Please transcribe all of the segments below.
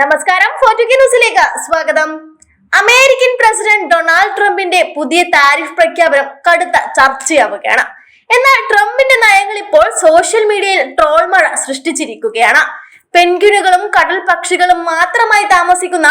നമസ്കാരം ന്യൂസിലേക്ക് സ്വാഗതം. അമേരിക്കൻ പ്രസിഡന്റ് ഡൊണാൾഡ് ട്രംപിന്റെ പുതിയ താരിഫ് പ്രഖ്യാപനം കടുത്ത ചർച്ചയാവുകയാണ്. എന്നാൽ ട്രംപിന്റെ നയങ്ങൾ ഇപ്പോൾ സോഷ്യൽ മീഡിയയിൽ ട്രോൾ മഴ സൃഷ്ടിച്ചിരിക്കുകയാണ്. പെൻഗ്വിനുകളും കടൽ പക്ഷികളും മാത്രമായി താമസിക്കുന്ന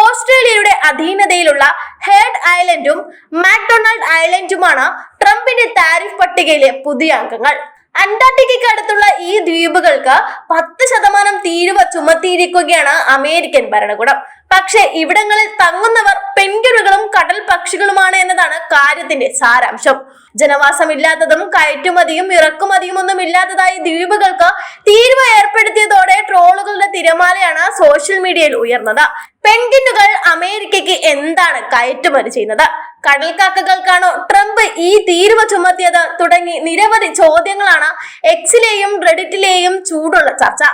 ഓസ്ട്രേലിയയുടെ അധീനതയിലുള്ള ഹേഡ് ഐലൻഡും മാക്ഡൊണാൾഡ് ഐലൻഡുമാണ് ട്രംപിന്റെ താരിഫ് പട്ടികയിലെ പുതിയ അംഗങ്ങൾ. അന്റാർട്ടിക്കയ്ക്ക് അടുത്തുള്ള ഈ ദ്വീപുകൾക്ക് പത്ത് ശതമാനം തീരുവ ചുമത്തിയിരിക്കുകയാണ് അമേരിക്കൻ ഭരണകൂടം. പക്ഷേ ഇവിടങ്ങളിൽ തങ്ങുന്നവർ പെൻഗ്വിനുകളും കടൽ പക്ഷികളുമാണ് എന്നതാണ് കാര്യത്തിന്റെ സാരാംശം. ജനവാസമില്ലാത്തതും കയറ്റുമതിയും ഇറക്കുമതിയും ഒന്നും ഇല്ലാത്തതായി ദ്വീപുകൾക്ക് തീരുവ ഏർപ്പെടുത്തിയതോടെ ട്രോളുകളുടെ തിരമാലയാണ് സോഷ്യൽ മീഡിയയിൽ ഉയർന്നത്. പെൻഗിനുകൾ അമേരിക്കയ്ക്ക് എന്താണ് കയറ്റുമതി ചെയ്യുന്നത്? കടൽക്കാക്കകൾക്കാണോ ട്രംപ് ഈ തീരുവ ചുമത്തിയത്? തുടങ്ങി നിരവധി ചോദ്യങ്ങളാണ് എക്സിലെയും റെഡിറ്റിലെയും ചൂടുള്ള ചർച്ച.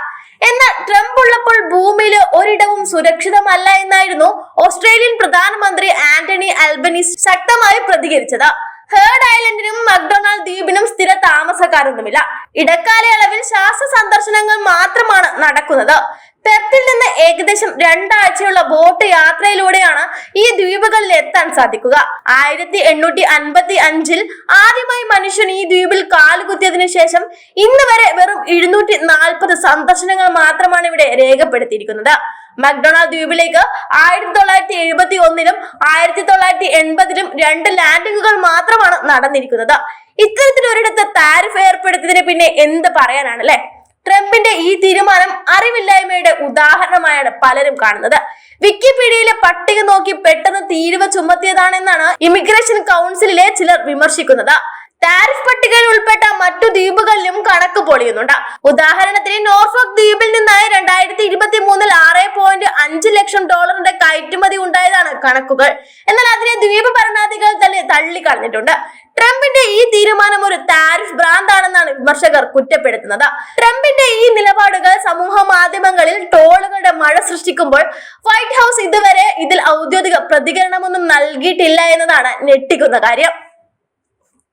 എന്നാൽ ട്രംപ് ഉള്ളപ്പോൾ ഭൂമിയിൽ ഒരിടവും സുരക്ഷിതമല്ല എന്നായിരുന്നു ഓസ്ട്രേലിയൻ പ്രധാനമന്ത്രി ആന്റണി അൽബനീസ് ശക്തമായി പ്രതികരിച്ചത്. ഹേർഡ് ഐലൻഡിനും മക്ഡൊണാൾഡ് ദ്വീപിനും സ്ഥിര താമസക്കാരൊന്നുമില്ല. ഇടക്കാലയളവിൽ ശാസ്ത്ര സന്ദർശനങ്ങൾ മാത്രമാണ് നടക്കുന്നത്. പെർത്തിൽ നിന്ന് ഏകദേശം രണ്ടാഴ്ചയുള്ള ബോട്ട് യാത്രയിലൂടെയാണ് ഈ ദ്വീപുകളിൽ എത്താൻ സാധിക്കുക. ആയിരത്തി എണ്ണൂറ്റി അൻപത്തി അഞ്ചിൽ ആദ്യമായി മനുഷ്യൻ ഈ ദ്വീപിൽ കാലുകുത്തിയതിനു ശേഷം ഇന്ന് വരെ വെറും എഴുന്നൂറ്റി നാൽപ്പത് സന്ദർശനങ്ങൾ മാത്രമാണ് ഇവിടെ രേഖപ്പെടുത്തിയിരിക്കുന്നത്. മക്ഡൊണാൾഡ് ദ്വീപിലേക്ക് ആയിരത്തി തൊള്ളായിരത്തി എഴുപത്തി ഒന്നിലും ആയിരത്തി തൊള്ളായിരത്തി എൺപതിലും രണ്ട് ലാൻഡിങ്ങുകൾ മാത്രമാണ് നടന്നിരിക്കുന്നത്. ഇത്തരത്തിലൊരിടത്ത് താരിഫ് ഏർപ്പെടുത്തിയതിന് പിന്നെ എന്ത് പറയാനാണ് അല്ലെ? ട്രംപിന്റെ ഈ തീരുമാനം അറിവില്ലായ്മയുടെ ഉദാഹരണമായാണ് പലരും കാണുന്നത്. വിക്കിപീഡിയയിലെ പട്ടിക നോക്കി പെട്ടെന്ന് തീരുവ ചുമത്തിയതാണെന്നാണ് ഇമിഗ്രേഷൻ കൗൺസിലിലെ ചിലർ വിമർശിക്കുന്നത്. താരിഫ് പട്ടികയിൽ ഉൾപ്പെട്ട മറ്റു ദ്വീപുകളിലും കണക്ക് പൊളിയുന്നുണ്ട്. ഉദാഹരണത്തിന് നോർഫോക്ക് ദ്വീപിൽ നിന്നായി രണ്ടായിരത്തി ഇരുപത്തി മൂന്നിൽ ആറ് പോയിന്റ് അഞ്ച് ലക്ഷം ഡോളറിന്റെ കയറ്റുമതി ഉണ്ടായതാണ് കണക്കുകൾ. എന്നാൽ അതിനെ ദ്വീപ് ഭരണാധികൾ തന്നെ തള്ളിക്കളഞ്ഞിട്ടുണ്ട്. ട്രംപിന്റെ ഈ തീരുമാനം ഒരു താരിഫ് ഭ്രാന്താണെന്നാണ് വിമർശകർ കുറ്റപ്പെടുത്തുന്നത്. ട്രംപിന്റെ ഈ നിലപാടുകൾ സമൂഹ മാധ്യമങ്ങളിൽ ട്രോളുകളുടെ മഴ സൃഷ്ടിക്കുമ്പോൾ വൈറ്റ് ഹൗസ് ഇതുവരെ ഇതിൽ ഔദ്യോഗിക പ്രതികരണമൊന്നും നൽകിയിട്ടില്ല എന്നതാണ് ഞെട്ടിക്കുന്ന കാര്യം.